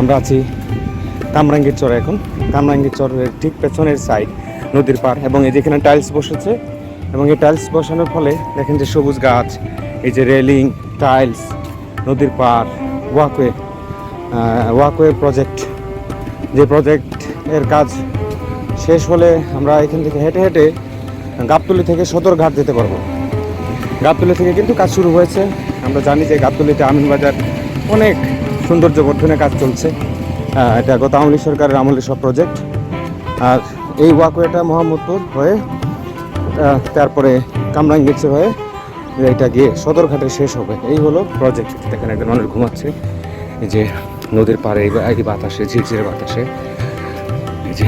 আমরা আছি কামরাঙ্গীর চর এখন। কামরাঙ্গীর চরের ঠিক পেছনের সাইড নদীর পার এবং এই যেখানে টাইলস বসেছে, এবং এই টাইলস বসানোর ফলে দেখেন যে সবুজ গাছ, এই যে রেলিং টাইলস নদীর পার ওয়াকওয়ে ওয়াকওয়ে প্রজেক্ট যে প্রজেক্ট এর কাজ শেষ হলে আমরা এখান থেকে হেঁটে হেঁটে গাবতলি থেকে সদরঘাট যেতে পারব। গাবতলি থেকে কিন্তু কাজ শুরু হয়েছে। আমরা জানি যে গাবতলিতে আমিনবাজার অনেক সৌন্দর্য বর্ধনের কাজ চলছে। এটা গত আওয়ামী সরকারের আমলের সব প্রজেক্ট আর এই ওয়াকওয়েটা মোহাম্মদপুর হয়ে তারপরে তারপরে গেছে হয়ে, এটা গিয়ে সদরঘাটে শেষ হবে। এই হলো প্রজেক্ট দেখেন একজন মানুষ ঘুমাচ্ছে। যে নদীর পাড়ে এই বাতাসে, ঝিরঝিরে বাতাসে। যে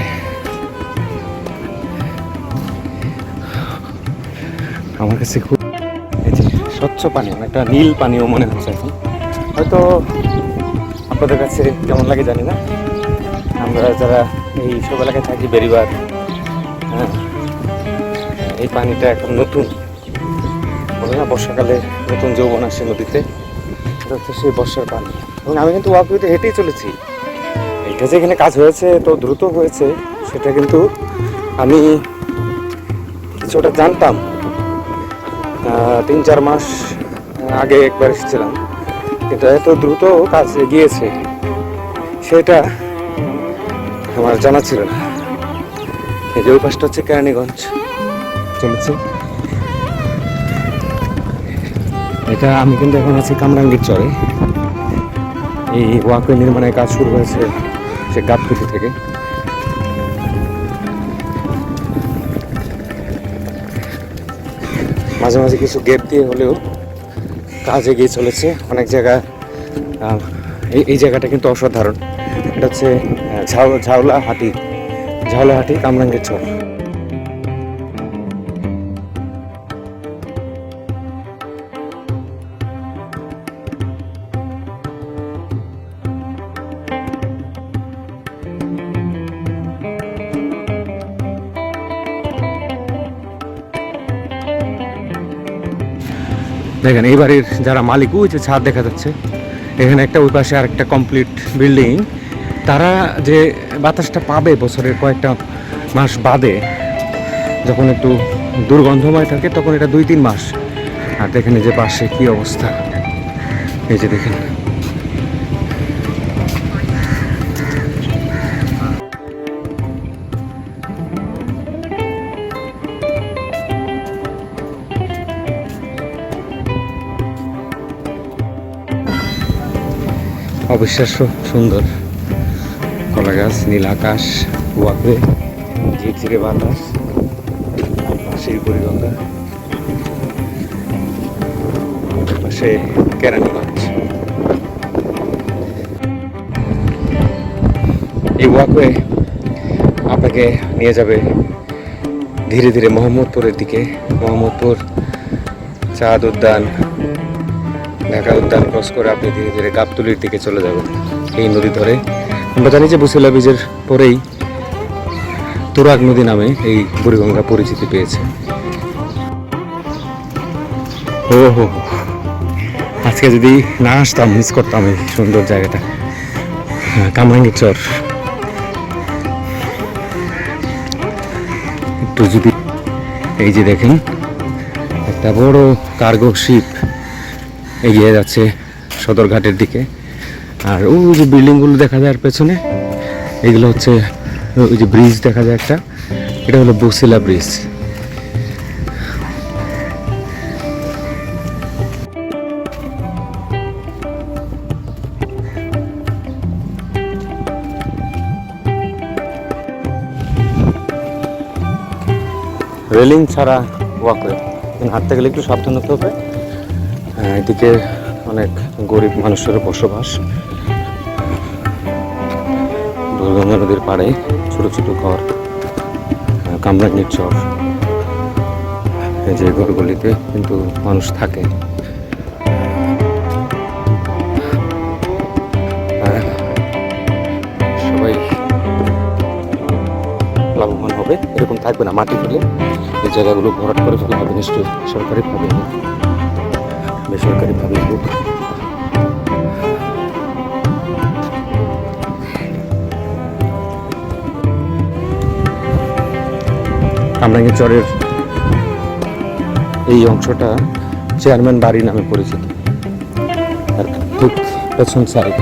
আমার কাছে খুব স্বচ্ছ পানি, অনেকটা নীল পানিও মনে হচ্ছে এখন। হয়তো আপনাদের কাছে কেমন লাগে জানি না। আমরা যারা এই সব এলাকায় থাকি, বেরিবার হ্যাঁ এই পানিটা এখন নতুন। বলে না, বর্ষাকালে নতুন যৌবন আসে নদীতে। এটা হচ্ছে সেই বর্ষার পানি। এবং আমি কিন্তু ওয়াকওয়েতে হেঁটেই চলেছি। এটা যে এখানে কাজ হয়েছে তো দ্রুত হয়েছে, সেটা কিন্তু আমি কিছুটা জানতাম। তিন চার মাস আগে একবার এসেছিলাম। কিন্তু এত দ্রুত কাজ এগিয়েছে সেটা আমার জানা ছিল না। এই যে পাশটা হচ্ছে কেরানীগঞ্জ। চলেছে। এটা আমি কিন্তু এখন আছি কামরাঙ্গীর চরে। এই ওয়াকওয়ে নির্মাণের কাজ শুরু হয়েছে সে গাবতলি থেকে। মাঝে মাঝে কিছু গেট দিয়ে হলেও কাজ এগিয়ে চলেছে। অনেক জায়গা এই জায়গাটা কিন্তু অসাধারণ। এটা হচ্ছে ঝাউলা হাটি ঝাউলা হাটি কামরাঙ্গের চর। দেখেন, এই বাড়ির যারা মালিক, ওই যে ছাদ দেখা যাচ্ছে। এখানে একটা, ওই পাশে আরেকটা কমপ্লিট বিল্ডিং তারা যে বাতাসটা পাবে বছরের কয়েকটা মাস বাদে, যখন একটু দুর্গন্ধময় থাকে, তখন এটা দুই তিন মাস। আর দেখেন যে পাশে কি অবস্থা। এই যে দেখেন অবিশ্বাস্য, সুন্দর। কলা গাছ নীল আকাশ ওয়াকওয়ে ঝিরঝিরে বাতাস, পাশেই বুড়িগঙ্গা। পাশে কেরানীগঞ্জ এই ওয়াকওয়ে আপনাকে নিয়ে যাবে ধীরে ধীরে মোহাম্মদপুরের দিকে। মোহাম্মদপুর চাঁদ উদ্যান ঢাকা উদ্যান ক্রস করে আপনি ধীরে ধীরে গাবতলির দিকে চলে যাবেন। এই নদী ধরে। আমরা জানি যে বুসিলা ব্রিজের পরেই তুরাগ নদী নামে এই বুড়িগঙ্গা পরিচিতি পেয়েছে। ও হো। আজকে যদি না আসতাম মিস করতাম এই সুন্দর জায়গাটা। কামরাঙ্গীর চর একটু যদি এই যে দেখেন, একটা বড় কার্গো শিপ। এগিয়ে যাচ্ছে সদরঘাটের দিকে। আর ওই যে বিল্ডিংগুলো দেখা যায় আর পেছনে, এগুলো হচ্ছে, ওই যে ব্রিজ দেখা যায় একটা, এটা হলো বসিলা ব্রিজ। রেলিং ছাড়া ওয়াকওয়ে হাঁটতে গেলে একটু সাবধান হতে হবে। এদিকে অনেক গরিব মানুষের বসবাস। দুর্গঙ্গা নদীর পাড়ে ছোট ছোট ঘর কামরাঙ্গীর চর। যে ঘরগুলিতে কিন্তু মানুষ থাকে। সবাই লাভবান হবে, এরকম থাকবে না। মাটি ফেলে এই জায়গাগুলো ভরাট করে ফেলা হবে নিশ্চয়ই সরকারিভাবে। বেসরকারিভাবেই হোক আমরা চরের এই অংশটা চেয়ারম্যান বাড়ি নামে পরিচিত। আর ঠিক পেছন সাইড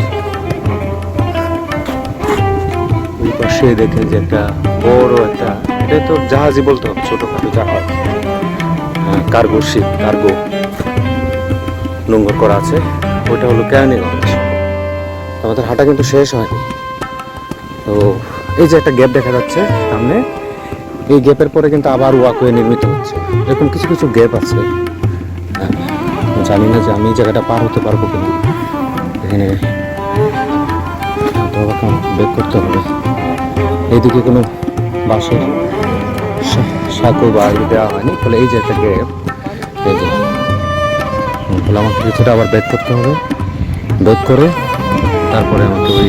ওই পাশে দেখেন যে একটা বড় একটা, এটা তো জাহাজই জাহাজ। কার্গো শিপ কার্গো নোংর করা আছে। ওইটা হলো কেরানীগঞ্জ আমাদের হাঁটা কিন্তু শেষ হয়নি। তো এই যে একটা গ্যাপ দেখা যাচ্ছে সামনে এই গ্যাপের পরে কিন্তু আবার ওয়াকওয়ে নির্মিত হচ্ছে। এরকম কিছু কিছু গ্যাপ আছে। হ্যাঁ, জানি না যে আমি এই জায়গাটা পার হতে পারব কিনা। এখানে বেক করতে হবে। এইদিকে কোনো বাসের সাঁকো বা দেওয়া হয়নি ফলে এই যে একটা গ্যাপ এই যে ফলে আমাকে কিছুটা আবার বেক করতে হবে। বেক করে তারপরে আমাকে ওই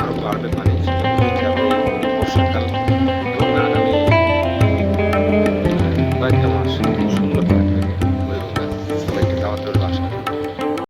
আরও বাড়বে পানি বর্ষাকাল